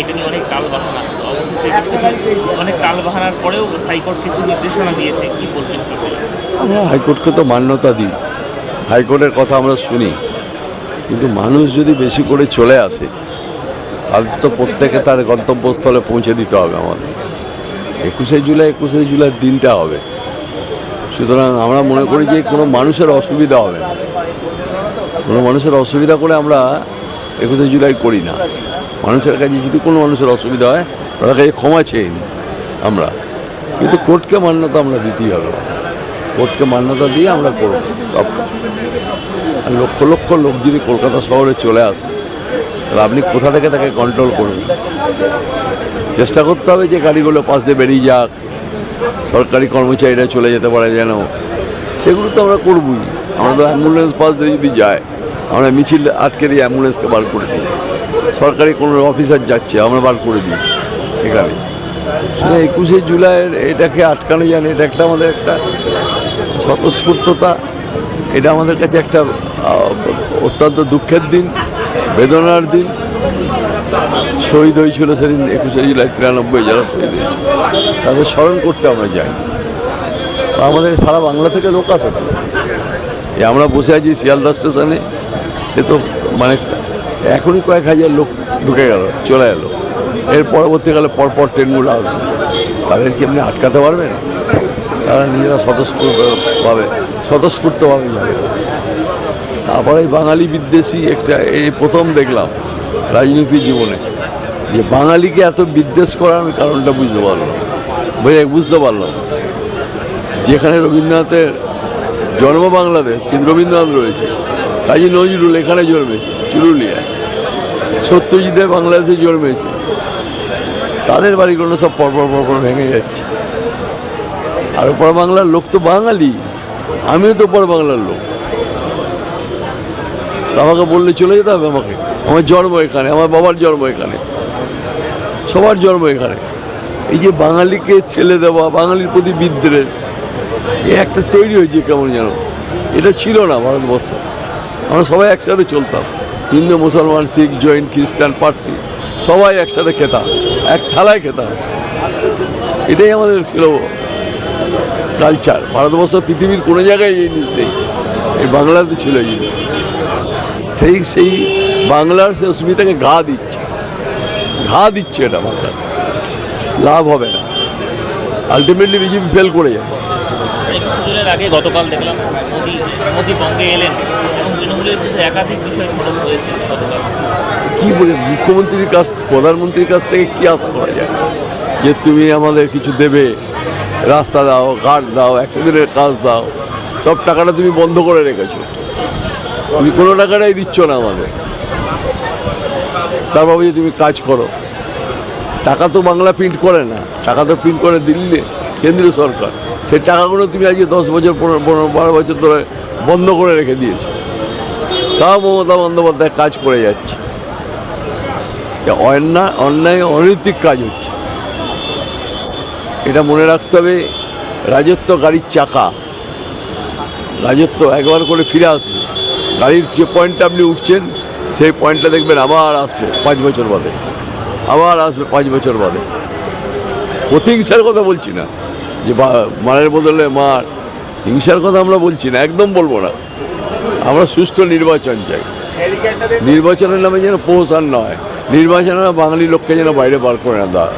এটা নিয়ে অনেক টাল বাহানা অনেক টাল বাহানার পরেও হাইকোর্ট কিছু নির্দেশনা দিয়েছে। কি বলছেন আমরা হাইকোর্টকে তো মান্যতা দিই। হাইকোর্টের কথা আমরা শুনি। কিন্তু মানুষ যদি বেশি করে চলে আসে, তাহলে তো প্রত্যেকে তার গন্তব্যস্থলে পৌঁছে দিতে হবে আমাদের। একুশে জুলাই একুশে জুলাই দিনটা হবে। সুতরাং আমরা মনে করি যে কোনো মানুষের অসুবিধা হবে না। কোনো মানুষের অসুবিধা করে আমরা একুশে জুলাই করি না। মানুষের কাছে যদি কোনো মানুষের অসুবিধা হয় তাদের কাছে ক্ষমা চেয়ে নিই আমরা। কিন্তু কোর্টকে মান্যতা আমরা দিতেই হবে। কোর্টকে মান্যতা দিয়ে আমরা করব সব। আর লক্ষ লক্ষ লোক যদি কলকাতা শহরে চলে আসে, তাহলে আপনি কোথা থেকে তাকে কন্ট্রোল করবেন? চেষ্টা করতে হবে যে গাড়িগুলো পাশ দিয়ে বেরিয়ে যাক, সরকারি কর্মচারীরা চলে যেতে পারে যেন। সেগুলো তো আমরা করবই। আমরা তো অ্যাম্বুলেন্স পাশ দিয়ে যদি যায়, আমরা মিছিল আটকে দিয়ে অ্যাম্বুলেন্সকে বার করে দিই। সরকারি কোনো অফিসার যাচ্ছে, আমরা বার করে দিই এখানে। শুনে একুশে জুলাইয়ের এটাকে আটকানো যান এটা একটা আমাদের একটা স্বতঃস্ফূর্ততা। এটা আমাদের কাছে একটা অত্যন্ত দুঃখের দিন, বেদনার দিন। শহীদ হয়েছিল সেদিন একুশে জুলাই তিরানব্বই যারা শহীদ হয়েছিল। তাদের স্মরণ করতে আমরা যাই। আমাদের সারা বাংলা থেকে লোক আসে তো। এই আমরা বসে আছি শিয়ালদা স্টেশনে। এ তো মানে এখনই কয়েক হাজার লোক ঢুকে গেল, চলে গেল এর পরবর্তীকালে পরপর ট্রেনগুলো আসবে। তাদেরকে এমনি আটকাতে পারবেন? তারা নিজেরা স্বতঃস্ফূর্তভাবে স্বতঃস্ফূর্তভাবে যাবে। তারপরে বাঙালি বিদ্বেষী একটা এই প্রথম দেখলাম রাজনীতি জীবনে। যে বাঙালিকে এত বিদ্বেষ করার আমি কারণটা বুঝতে পারলাম। বুঝে বুঝতে পারলাম। যেখানে রবীন্দ্রনাথের জন্ম বাংলাদেশ, কিন্তু রবীন্দ্রনাথ রয়েছে। কাজী নজরুল এখানে জন্মেছে চুরুলিয়ায় সত্যজিতের বাংলাদেশে জন্মেছে। তাদের বাড়িগুলো সব পরপর পরপর ভেঙে যাচ্ছে। আর ওপর বাংলার লোক তো বাঙালি। আমিও তো পর বাংলার লোক। তা আমাকে বললে চলে যেতে হবে আমাকে। আমার জন্ম এখানে, আমার বাবার জন্ম এখানে। সবার জন্ম এখানে। এই যে বাঙালিকে ছেলে দেওয়া, বাঙালির প্রতি বিদ্বেষ, এ একটা তৈরি হয়েছে কেমন যেন। এটা ছিল না ভারতবর্ষে। আমরা সবাই একসাথে চলতাম। হিন্দু, মুসলমান, শিখ, জৈন, খ্রিস্টান, পার্সি, সবাই একসাথে খেতাম, এক থালায় খেতাম। এটাই আমাদের ছিল কালচার ভারতবর্ষ পৃথিবীর কোনো জায়গায় এই জিনিস নেই। এই বাংলাতে ছিল এই জিনিস। সেই সেই বাংলার সে অস্মিতাকে ঘা দিচ্ছে। ঘা দিচ্ছে এটা বাংলা লাভ হবে না। আলটিমেটলি বিজেপি ফেল করে যাবে। গতকাল দেখলাম বঙ্গে এলেন। গতকাল। কি বলে, মুখ্যমন্ত্রীর কাছ প্রধানমন্ত্রীর কাছ থেকে কি আশা করা যায়? যে তুমি আমাদের কিছু দেবে, রাস্তা দাও, ঘাট দাও একশো দিনের কাজ দাও, সব টাকাটা তুমি বন্ধ করে রেখেছো। তুমি কোনো টাকাটাই দিচ্ছ না আমাদের। তার তারপর যে তুমি কাজ করো, টাকা তো বাংলা প্রিন্ট করে না। টাকা তো প্রিন্ট করে দিল্লি, কেন্দ্রীয় সরকার। সেই টাকাগুলো তুমি আজকে দশ বছর, পনেরো পনেরো, বারো বছর ধরে বন্ধ করে রেখে দিয়েছ। তাও মমতা বন্দ্যোপাধ্যায় কাজ করে যাচ্ছে। অন্যায় অন্যায়, অনৈতিক কাজ হচ্ছে। এটা মনে রাখতে হবে, রাজত্ব গাড়ির চাকা। রাজত্ব একবার করে ফিরে আসবে। গাড়ির যে পয়েন্টটা আপনি উঠছেন, সেই পয়েন্টটা দেখবেন আবার আসবে পাঁচ বছর বাদে। আবার আসবে পাঁচ বছর বাদে। প্রতিহিংসার কথা বলছি না। যে মারের বদলে মার। হিংসার কথা আমরা বলছি না, একদম বলব না। আমরা সুস্থ নির্বাচন চাই নির্বাচনের নামে যেন প্রহসান নয় নির্বাচনে বাঙালি লোককে যেন বাইরে বার করে না দেওয়া।